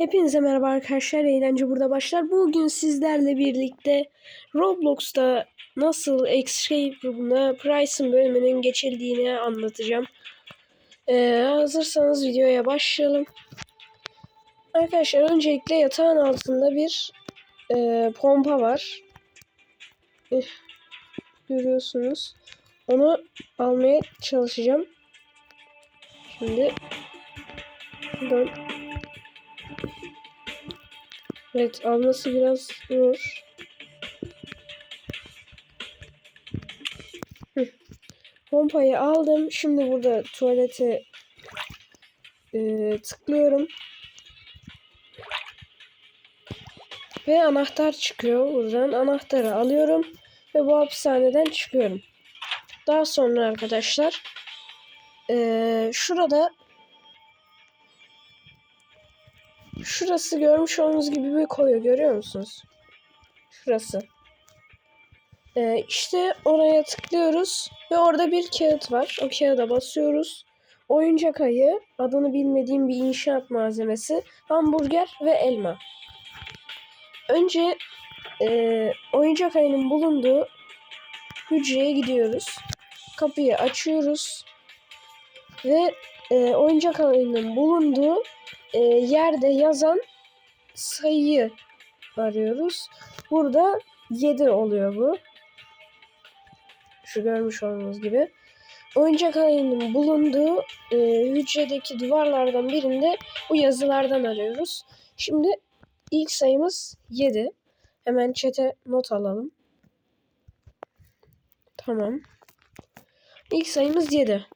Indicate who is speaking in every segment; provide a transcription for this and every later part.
Speaker 1: Hepinize merhaba arkadaşlar. Eğlence burada başlar. Bugün sizlerle birlikte Roblox'ta nasıl Escape Room'da Price'ın bölümünün geçildiğini anlatacağım. Ee, hazırsanız videoya başlayalım. Arkadaşlar öncelikle yatağın altında bir e, pompa var. Eh, görüyorsunuz. Onu almaya çalışacağım. Şimdi buradan Evet alması biraz zor. Pompayı aldım. Şimdi burada tuvalete e, tıklıyorum. Ve anahtar çıkıyor buradan. Anahtarı alıyorum. Ve bu hapishaneden çıkıyorum. Daha sonra arkadaşlar e, şurada Şurası görmüş olduğunuz gibi bir koyu görüyor musunuz? Şurası. Ee, işte oraya tıklıyoruz ve orada bir kağıt var. O kağıda basıyoruz. Oyuncak ayı, adını bilmediğim bir inşaat malzemesi, hamburger ve elma. Önce e, oyuncak ayının bulunduğu hücreye gidiyoruz. Kapıyı açıyoruz ve e, oyuncak ayının bulunduğu e, yerde yazan sayıyı arıyoruz. Burada 7 oluyor bu. Şu görmüş olduğunuz gibi. Oyuncak ayının bulunduğu e, hücredeki duvarlardan birinde bu yazılardan arıyoruz. Şimdi ilk sayımız 7. Hemen çete not alalım. Tamam. İlk sayımız 7.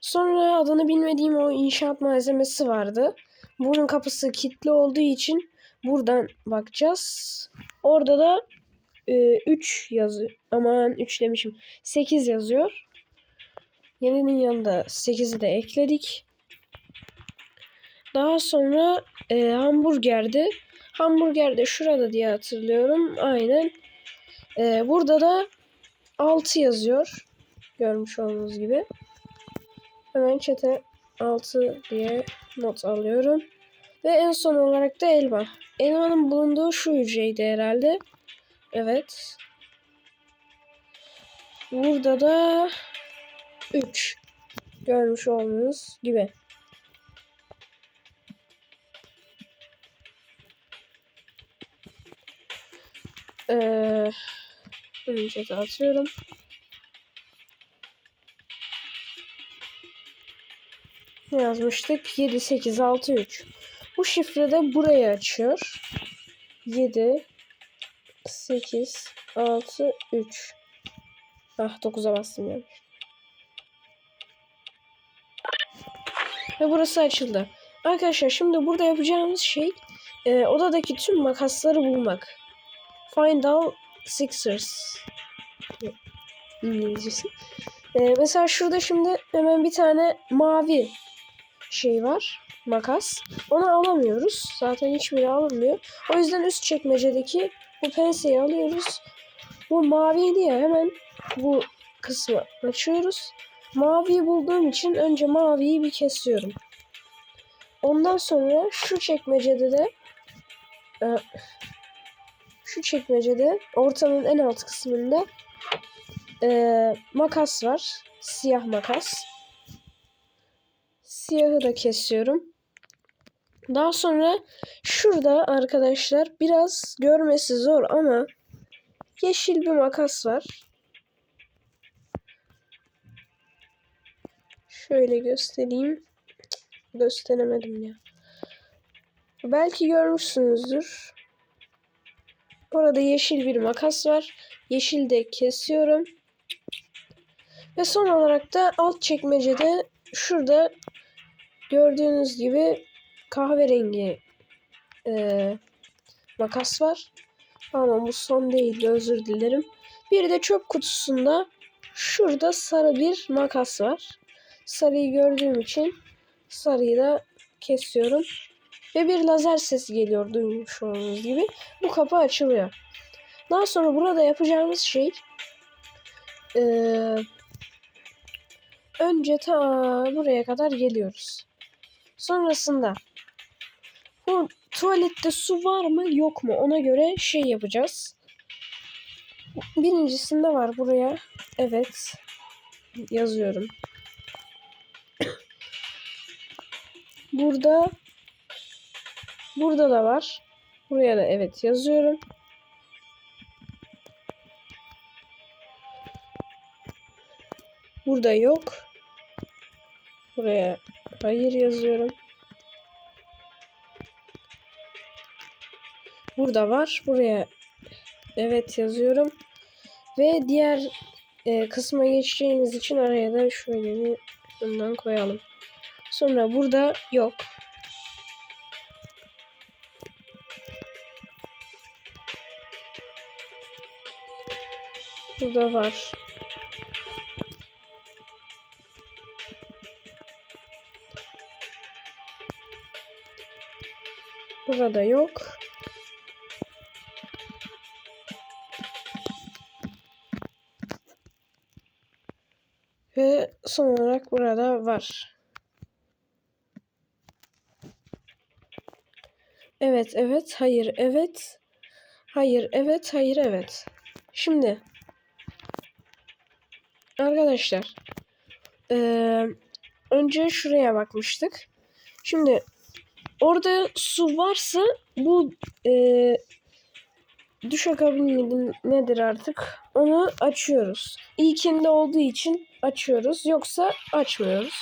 Speaker 1: Sonra adını bilmediğim o inşaat malzemesi vardı. Bunun kapısı kilitli olduğu için buradan bakacağız. Orada da e, 3 yazıyor. Aman 3 demişim. 8 yazıyor. Yeninin yanında 8'i de ekledik. Daha sonra e, hamburgerdi. Hamburger de şurada diye hatırlıyorum. Aynen. E, burada da 6 yazıyor. Görmüş olduğunuz gibi. Hemen çete 6 diye not alıyorum. Ve en son olarak da elma. Elmanın bulunduğu şu hücreydi herhalde. Evet. Burada da 3. Görmüş olduğunuz gibi. Ee, önce de atıyorum. Yazmıştık? 7, 8, 6, 3. Bu şifre de burayı açıyor. 7, 8, 6, 3. Ah 9'a bastım yani. Ve burası açıldı. Arkadaşlar şimdi burada yapacağımız şey e, odadaki tüm makasları bulmak. Find all sixers. İngilizcesi. E, mesela şurada şimdi hemen bir tane mavi şey var. Makas. Onu alamıyoruz. Zaten hiçbiri alınmıyor. O yüzden üst çekmecedeki bu penseyi alıyoruz. Bu maviydi ya hemen bu kısmı açıyoruz. Maviyi bulduğum için önce maviyi bir kesiyorum. Ondan sonra şu çekmecede de e, şu çekmecede ortanın en alt kısmında e, makas var. Siyah makas. Siyahı da kesiyorum. Daha sonra şurada arkadaşlar biraz görmesi zor ama yeşil bir makas var. Şöyle göstereyim. Gösteremedim ya. Belki görmüşsünüzdür. Orada yeşil bir makas var. Yeşil de kesiyorum. Ve son olarak da alt çekmecede şurada gördüğünüz gibi kahverengi e, makas var. Ama bu son değildi özür dilerim. Bir de çöp kutusunda şurada sarı bir makas var. Sarıyı gördüğüm için sarıyı da kesiyorum. Ve bir lazer sesi geliyor duymuş olduğunuz gibi. Bu kapı açılıyor. Daha sonra burada yapacağımız şey ee, önce ta buraya kadar geliyoruz. Sonrasında bu tuvalette su var mı yok mu ona göre şey yapacağız. Birincisinde var buraya. Evet. Yazıyorum. Burada burada da var. Buraya da evet yazıyorum. Burada yok. Buraya hayır yazıyorum. Burada var. Buraya evet yazıyorum. Ve diğer e, kısma geçeceğimiz için araya da şöyle bir bundan koyalım. Sonra burada yok. Burada var. Burada yok. Ve son olarak burada var. Evet, evet, hayır, evet. Hayır, evet, hayır, evet. Şimdi arkadaşlar eee, önce şuraya bakmıştık. Şimdi orada su varsa bu eee duşakabin nedir artık? Onu açıyoruz. İlkinde olduğu için açıyoruz. Yoksa açmıyoruz.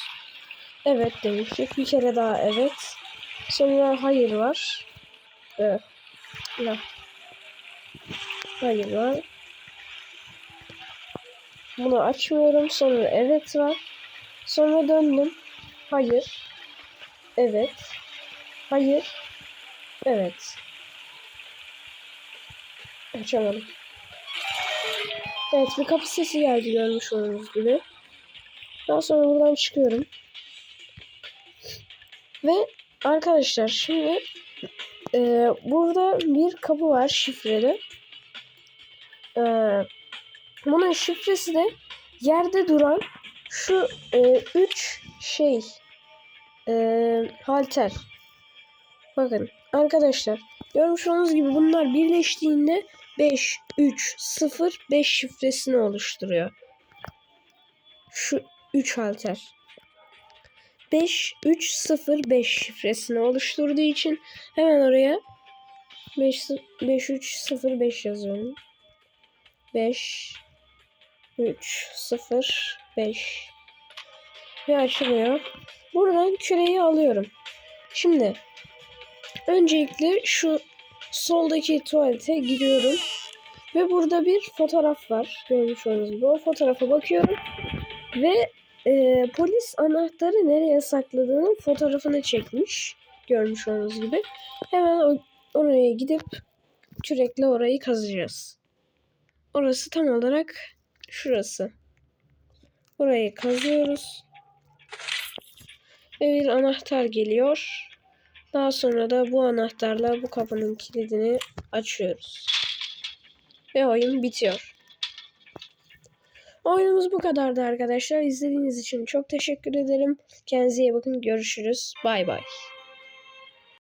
Speaker 1: Evet demiştik. Bir kere daha evet. Sonra hayır var. Evet. Hayır var. Bunu açmıyorum. Sonra evet var. Sonra döndüm. Hayır. Evet. Hayır. Evet. Açamadım. Evet bir kapı sesi geldi görmüş olduğunuz gibi. Daha sonra buradan çıkıyorum. Ve arkadaşlar şimdi e, burada bir kapı var şifreli. E, bunun şifresi de yerde duran şu e, üç şey e, halter. Bakın arkadaşlar görmüş olduğunuz gibi bunlar birleştiğinde 5 3 0 5 şifresini oluşturuyor. Şu 3 halter. 5 3 0 5 şifresini oluşturduğu için hemen oraya 5 5 3 0 5 yazıyorum. 5 3 0 5 ve açılıyor. Buradan küreyi alıyorum. Şimdi öncelikle şu soldaki tuvalete gidiyorum. Ve burada bir fotoğraf var. Görmüş olduğunuz gibi. O fotoğrafa bakıyorum. Ve e, polis anahtarı nereye sakladığının fotoğrafını çekmiş. Görmüş olduğunuz gibi. Hemen oraya gidip kürekle orayı kazacağız. Orası tam olarak şurası. Orayı kazıyoruz. Ve bir anahtar geliyor. Daha sonra da bu anahtarla bu kapının kilidini açıyoruz. Ve oyun bitiyor. Oyunumuz bu kadardı arkadaşlar. İzlediğiniz için çok teşekkür ederim. Kendinize iyi bakın. Görüşürüz. Bay bay.